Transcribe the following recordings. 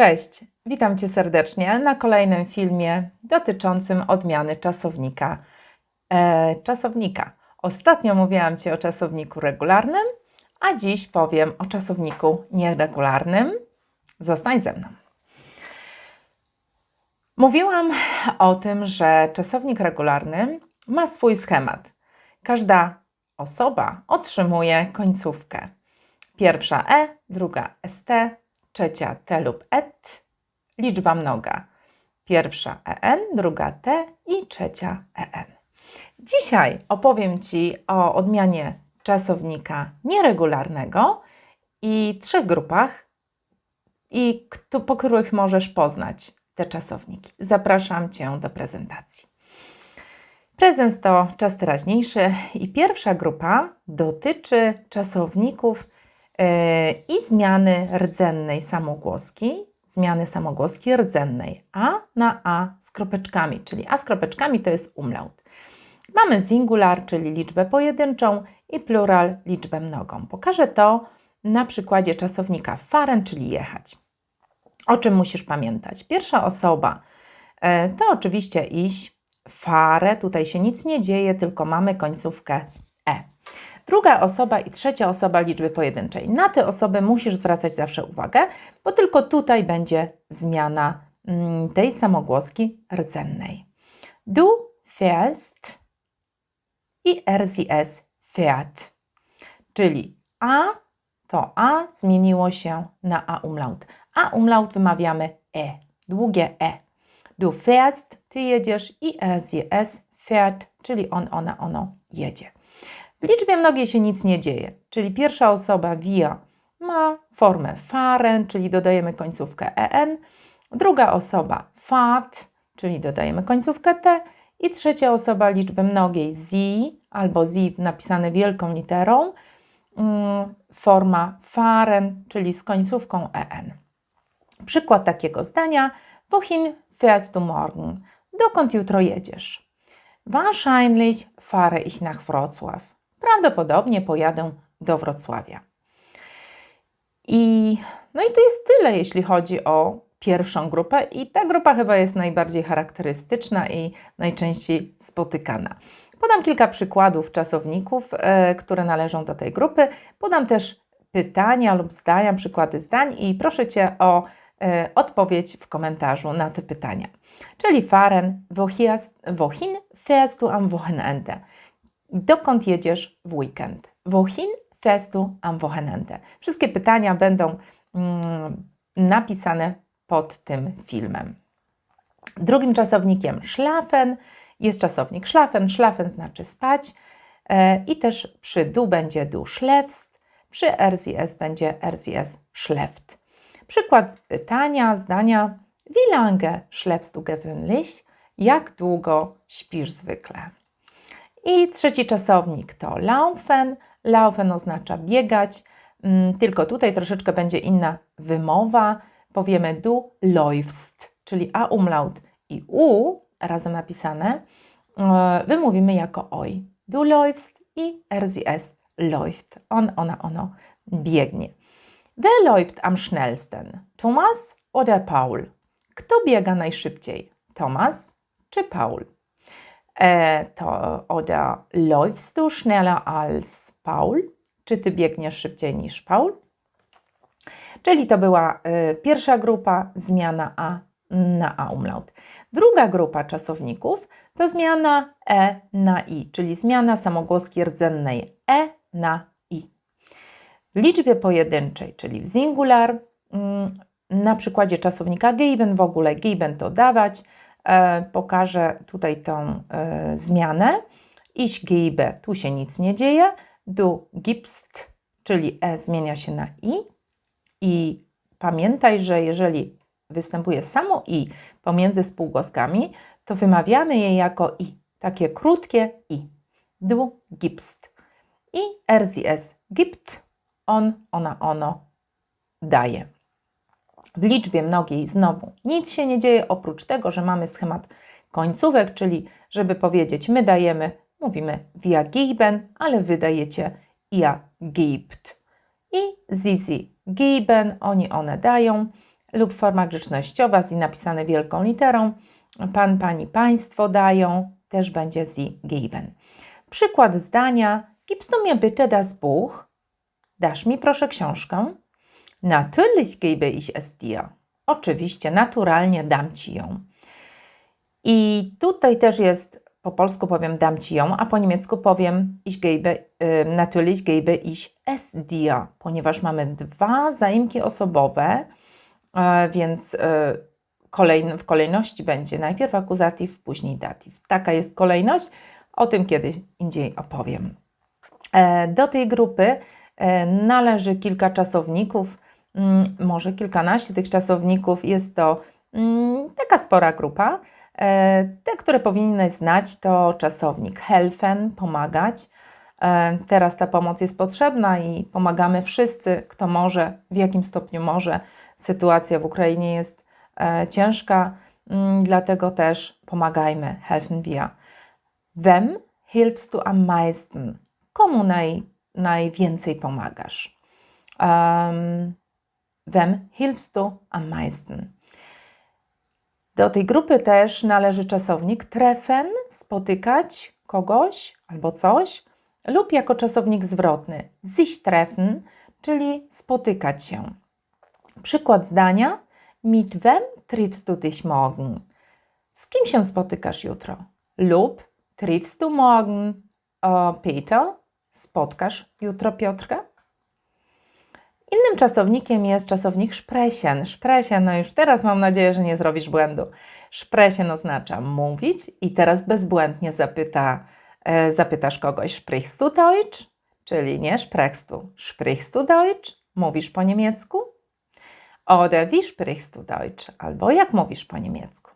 Cześć, witam Cię serdecznie na kolejnym filmie dotyczącym odmiany czasownika. E, czasownika. Ostatnio mówiłam Ci o czasowniku regularnym, a dziś powiem o czasowniku nieregularnym. Zostań ze mną. Mówiłam o tym, że czasownik regularny ma swój schemat. Każda osoba otrzymuje końcówkę. Pierwsza e, druga st, trzecia t lub et, liczba mnoga. Pierwsza en, druga t i trzecia en. Dzisiaj opowiem Ci o odmianie czasownika nieregularnego i trzech grupach, i po których możesz poznać te czasowniki. Zapraszam Cię do prezentacji. Prezens to czas teraźniejszy i pierwsza grupa dotyczy czasowników yy, i zmiany rdzennej samogłoski, zmiany samogłoski rdzennej a na a z kropeczkami, czyli a z kropeczkami to jest umlaut. Mamy singular, czyli liczbę pojedynczą i plural, liczbę mnogą. Pokażę to na przykładzie czasownika fahren, czyli jechać. O czym musisz pamiętać? Pierwsza osoba e, to oczywiście iść, farę, tutaj się nic nie dzieje, tylko mamy końcówkę e. Druga osoba i trzecia osoba liczby pojedynczej. Na te osoby musisz zwracać zawsze uwagę, bo tylko tutaj będzie zmiana mm, tej samogłoski rdzennej. Du fährst i RZS fährt. Czyli A to A zmieniło się na A umlaut. A umlaut wymawiamy E, długie E. Du fährst, ty jedziesz i RZS fährt, czyli on, ona, ono jedzie. W liczbie mnogiej się nic nie dzieje, czyli pierwsza osoba wir ma formę fahren, czyli dodajemy końcówkę en, druga osoba fahrt, czyli dodajemy końcówkę t i trzecia osoba liczby mnogiej sie albo sie napisane wielką literą, mm, forma fahren, czyli z końcówką en. Przykład takiego zdania: Wohin fährst du morgen? Dokąd jutro jedziesz? Wahrscheinlich fahre ich nach Wrocław. Prawdopodobnie pojadę do Wrocławia. I, no i to jest tyle, jeśli chodzi o pierwszą grupę, i ta grupa chyba jest najbardziej charakterystyczna i najczęściej spotykana. Podam kilka przykładów czasowników, e, które należą do tej grupy. Podam też pytania lub zdania, przykłady zdań i proszę Cię o e, odpowiedź w komentarzu na te pytania. Czyli fahren, wohin, fährst du am Wochenende? Dokąd jedziesz w weekend? Wohin fährst du am Wochenende? Wszystkie pytania będą mm, napisane pod tym filmem. Drugim czasownikiem schlafen jest czasownik schlafen. Schlafen znaczy spać e, i też przy du będzie du schläfst, przy RCS będzie RCS schläft. Przykład pytania, zdania. Wie lange schläfst du gewöhnlich? Jak długo śpisz zwykle? I trzeci czasownik to laufen. Laufen oznacza biegać, mm, tylko tutaj troszeczkę będzie inna wymowa. Powiemy du läufst, czyli a umlaut i u razem napisane e, wymówimy jako oj. Du läufst i RZS läuft. On, ona, ono biegnie. Wer läuft am schnellsten? Thomas oder Paul? Kto biega najszybciej? Thomas czy Paul? E, to oder läufst du schneller als Paul? Czy ty biegniesz szybciej niż Paul? Czyli to była y, pierwsza grupa, zmiana A na A umlaut. Druga grupa czasowników to zmiana E na I, czyli zmiana samogłoski rdzennej E na I. W liczbie pojedynczej, czyli w singular, mm, na przykładzie czasownika geben, w ogóle geben to dawać, pokażę tutaj tą e, zmianę. Ich gebe, tu się nic nie dzieje. Du gibst, czyli E zmienia się na I. I pamiętaj, że jeżeli występuje samo i pomiędzy spółgłoskami, to wymawiamy je jako i, takie krótkie i. Du gibst. I RZS gibt, on, ona, ono daje. W liczbie mnogiej znowu nic się nie dzieje, oprócz tego, że mamy schemat końcówek, czyli żeby powiedzieć my dajemy, mówimy wir geben, ale wy dajecie ihr gibt. I zizi geben, oni, one dają. lub forma grzecznościowa z i napisane wielką literą. Pan, pani, państwo dają, też będzie sie geben. Przykład zdania. Gibst du mir bitte das Buch? Dasz mi proszę książkę? Natürlich gebe ich es dir. Oczywiście, naturalnie dam ci ją. I tutaj też jest, po polsku powiem dam ci ją, a po niemiecku powiem ich gebe, natürlich gebe ich es dir, ponieważ mamy dwa zaimki osobowe, y, więc kolejn, w kolejności będzie najpierw akuzatyw, później datyw. Taka jest kolejność, o tym kiedyś indziej opowiem. E, do tej grupy e, należy kilka czasowników, może kilkanaście tych czasowników. Jest to mm, taka spora grupa. E, te, które powinny znać, to czasownik helfen, pomagać. Teraz ta pomoc jest potrzebna i pomagamy wszyscy, kto może, w jakim stopniu może. Sytuacja w Ukrainie jest ciężka, mm, dlatego też pomagajmy, helfen wir. Wem hilfst du am meisten? Komu naj, najwięcej pomagasz? Um, wem hilfst du am meisten? Do tej grupy też należy czasownik treffen, spotykać kogoś albo coś, lub jako czasownik zwrotny sich treffen, czyli spotykać się. Przykład zdania: Mit wem triffst du dich morgen? Z kim się spotykasz jutro? Lub triffst du morgen uh, Peter? Spotkasz jutro Piotrka? Innym czasownikiem jest czasownik sprechen. Sprechen, no już teraz mam nadzieję, że nie zrobisz błędu. Sprechen oznacza mówić i teraz bezbłędnie zapyta, e, zapytasz kogoś sprichst du Deutsch? Czyli nie sprichst du. Sprichst du Deutsch? Mówisz po niemiecku? Oder wie sprichst du Deutsch? Albo jak mówisz po niemiecku?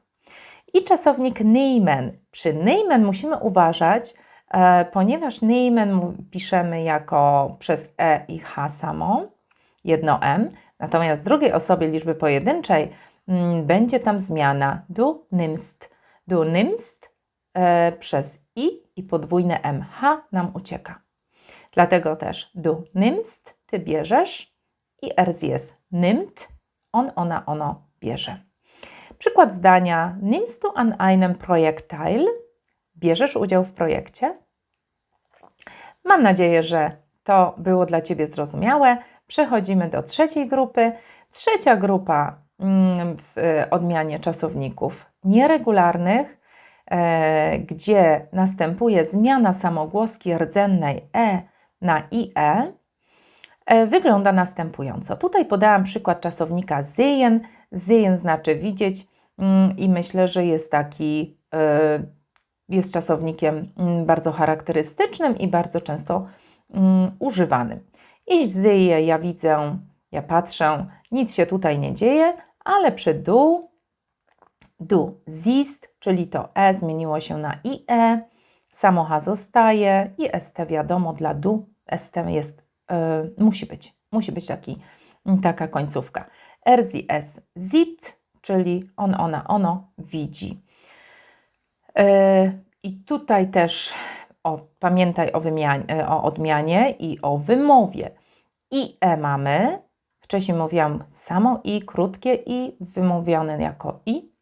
I czasownik nehmen. Przy nehmen musimy uważać, e, ponieważ nehmen piszemy jako przez e i h samo, jedno m, natomiast w drugiej osobie liczby pojedynczej m, mm, będzie tam zmiana du nimmst. Du nimmst e, przez i i podwójne m. h nam ucieka. Dlatego też du nimmst, ty bierzesz i ers jest nimmt, on, ona, ono bierze. Przykład zdania: Nimmst du an einem Projekt teil? Bierzesz udział w projekcie? Mam nadzieję, że to było dla Ciebie zrozumiałe. Przechodzimy do trzeciej grupy. Trzecia grupa mm, w odmianie czasowników nieregularnych, e, gdzie następuje zmiana samogłoski rdzennej e na ie, e, wygląda następująco. Tutaj podałam przykład czasownika sehen. Sehen znaczy widzieć, Mm, i myślę, że jest taki, e, jest czasownikiem mm, bardzo charakterystycznym i bardzo często używanym. Ich sehe, ja widzę, ja patrzę, nic się tutaj nie dzieje, ale przy du, du siehst, czyli to e zmieniło się na ie, samo zostaje i st wiadomo dla du, st jest, y, musi być, musi być taki, taka końcówka. Er, sie, es, sieht, czyli on, ona, ono widzi. E, I tutaj też o, pamiętaj o, wymianie, e, o odmianie i o wymowie. I e mamy, wcześniej mówiłam samo i, krótkie i, wymówione jako i.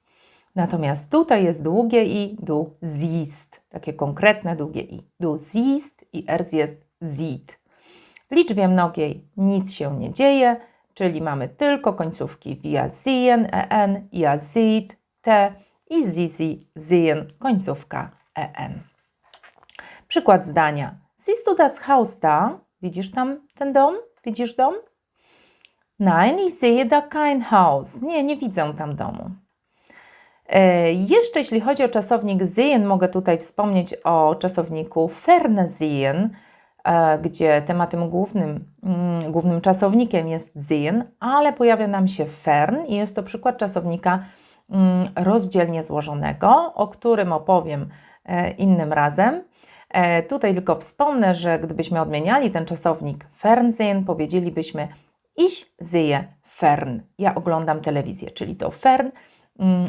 Natomiast tutaj jest długie i, du siehst, takie konkretne długie i. Du siehst i ers jest sieht. W liczbie mnogiej nic się nie dzieje, czyli mamy tylko końcówki via sehen, en, ja sieht, te i zizi, sehen, końcówka en. Przykład zdania. Siehst du das Haus da? Widzisz tam ten dom? Widzisz dom? Nein, ich sehe da kein Haus. Nie, nie widzę tam domu. E, jeszcze jeśli chodzi o czasownik sehen, mogę tutaj wspomnieć o czasowniku ferne sehen, E, gdzie tematem głównym, mm, głównym czasownikiem jest sehen, ale pojawia nam się fern i jest to przykład czasownika mm, rozdzielnie złożonego, o którym opowiem e, innym razem. E, tutaj tylko wspomnę, że gdybyśmy odmieniali ten czasownik fernsehen, powiedzielibyśmy ich sehe fern. Ja oglądam telewizję, czyli to fern mm,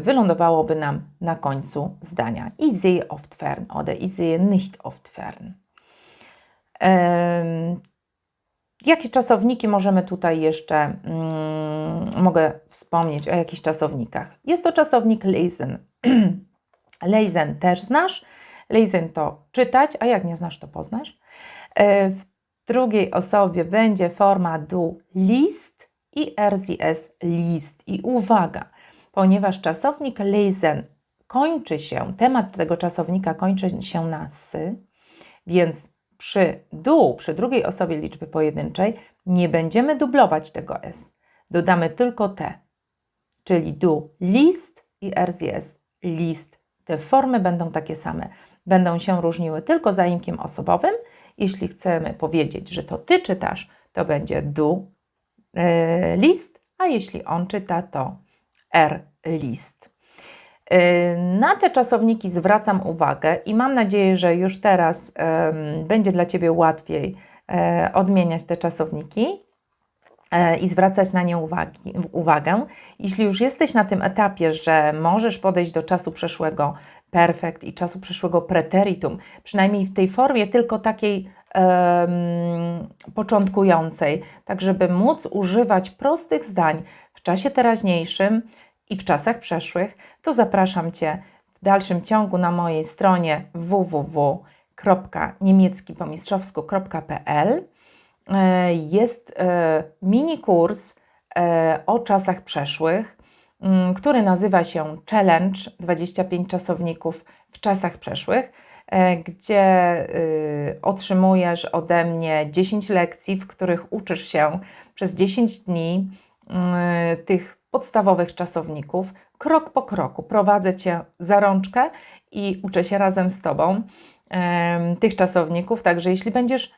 wylądowałoby nam na końcu zdania. Ich sehe oft fern oder ich sehe nicht oft fern. Jakie czasowniki możemy tutaj jeszcze mm, mogę wspomnieć o jakichś czasownikach. Jest to czasownik lesen. lesen też znasz. Lesen to czytać, a jak nie znasz, to poznasz. E, w drugiej osobie będzie forma du list i RZS list. I uwaga, ponieważ czasownik lesen kończy się, temat tego czasownika kończy się na sy, więc przy du, przy drugiej osobie liczby pojedynczej, nie będziemy dublować tego s. Dodamy tylko t, czyli du list i RZS list. Te formy będą takie same. Będą się różniły tylko zaimkiem osobowym. Jeśli chcemy powiedzieć, że to ty czytasz, to będzie du e, list, a jeśli on czyta, to r list. E, na te czasowniki zwracam uwagę i mam nadzieję, że już teraz będzie dla Ciebie łatwiej e, odmieniać te czasowniki i zwracać na nie uwagi, uwagę. Jeśli już jesteś na tym etapie, że możesz podejść do czasu przeszłego perfekt i czasu przeszłego preteritum, przynajmniej w tej formie tylko takiej um, początkującej, tak żeby móc używać prostych zdań w czasie teraźniejszym, i w czasach przeszłych, to zapraszam Cię w dalszym ciągu na mojej stronie www.niemieckipomistrzowsko.pl. E, jest e, mini kurs e, o czasach przeszłych, mm, który nazywa się Challenge 25 czasowników w czasach przeszłych, gdzie y, otrzymujesz ode mnie 10 lekcji, w których uczysz się przez 10 dni y, tych podstawowych czasowników. Krok po kroku prowadzę Cię za rączkę i uczę się razem z Tobą tych czasowników. Także jeśli będziesz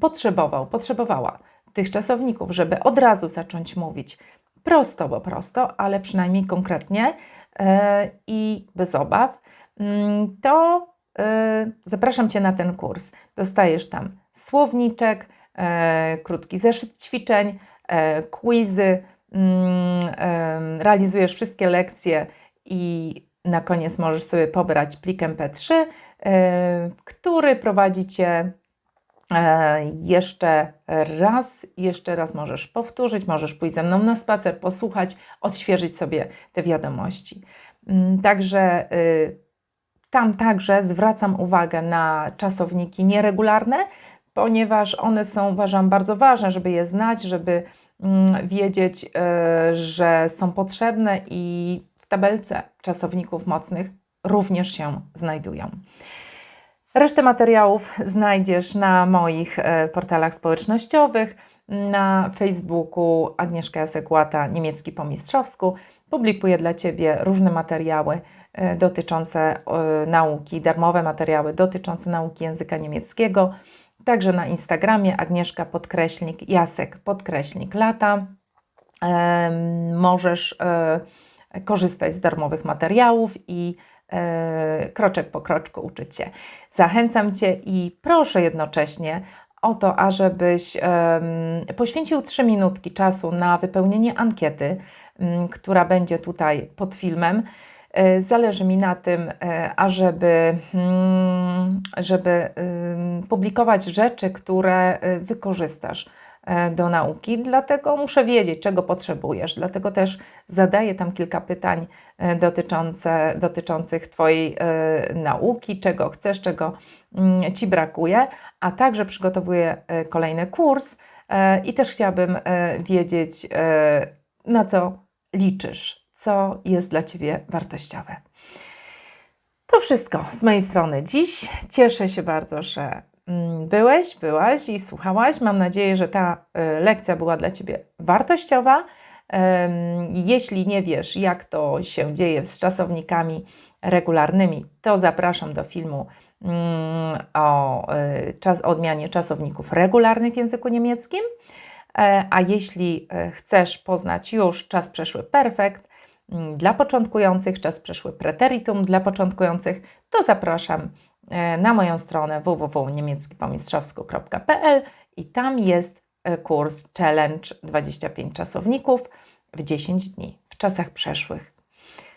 potrzebował, potrzebowała tych czasowników, żeby od razu zacząć mówić prosto, bo prosto, ale przynajmniej konkretnie e, i bez obaw, mm, to e, zapraszam Cię na ten kurs. Dostajesz tam słowniczek, e, krótki zeszyt ćwiczeń, quizy, Mm, realizujesz wszystkie lekcje i na koniec możesz sobie pobrać plik MP3, który prowadzi Cię jeszcze raz, jeszcze raz możesz powtórzyć, możesz pójść ze mną na spacer, posłuchać, odświeżyć sobie te wiadomości. Mm, także y, tam także zwracam uwagę na czasowniki nieregularne, ponieważ one są, uważam, bardzo ważne, żeby je znać, żeby Mm, wiedzieć, e, że są potrzebne i w tabelce czasowników mocnych również się znajdują. Resztę materiałów znajdziesz na moich e, portalach społecznościowych, na Facebooku Agnieszka Jasekłata, niemiecki po mistrzowsku. Publikuję dla Ciebie różne materiały e, dotyczące nauki, darmowe materiały dotyczące nauki języka niemieckiego. Także na Instagramie Agnieszka podkreśnik, Jasek podkreśnik lata. możesz e, korzystać z darmowych materiałów i e, kroczek po kroczku uczyć się. Zachęcam Cię i proszę jednocześnie o to, ażebyś poświęcił 3 minutki czasu na wypełnienie ankiety, która będzie tutaj pod filmem. E, zależy mi na tym, e, ażeby mm, żeby publikować rzeczy, które e, wykorzystasz do nauki, dlatego muszę wiedzieć, czego potrzebujesz. Dlatego też zadaję tam kilka pytań dotyczące, dotyczących Twojej nauki, czego chcesz, czego mm, Ci brakuje, a także przygotowuję kolejny kurs i też chciałabym wiedzieć, na co liczysz co jest dla Ciebie wartościowe. To wszystko z mojej strony dziś. Cieszę się bardzo, że byłeś, byłaś i słuchałaś. Mam nadzieję, że ta y, lekcja była dla Ciebie wartościowa. Jeśli nie wiesz, jak to się dzieje z czasownikami regularnymi, to zapraszam do filmu mm, o, y, czas, odmianie czasowników regularnych w języku niemieckim. E, a jeśli chcesz poznać już czas przeszły perfekt, Mm, dla początkujących, czas przeszły preteritum dla początkujących, to zapraszam e, na moją stronę www.niemieckipomistrzowsko.pl i tam jest e, kurs Challenge 25 czasowników w 10 dni w czasach przeszłych.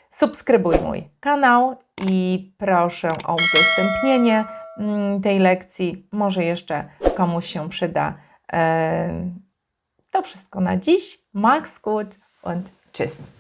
Subskrybuj mój kanał i proszę o udostępnienie mm, tej lekcji. Może jeszcze komuś się przyda. E, To wszystko na dziś. Mach's gut und tschüss.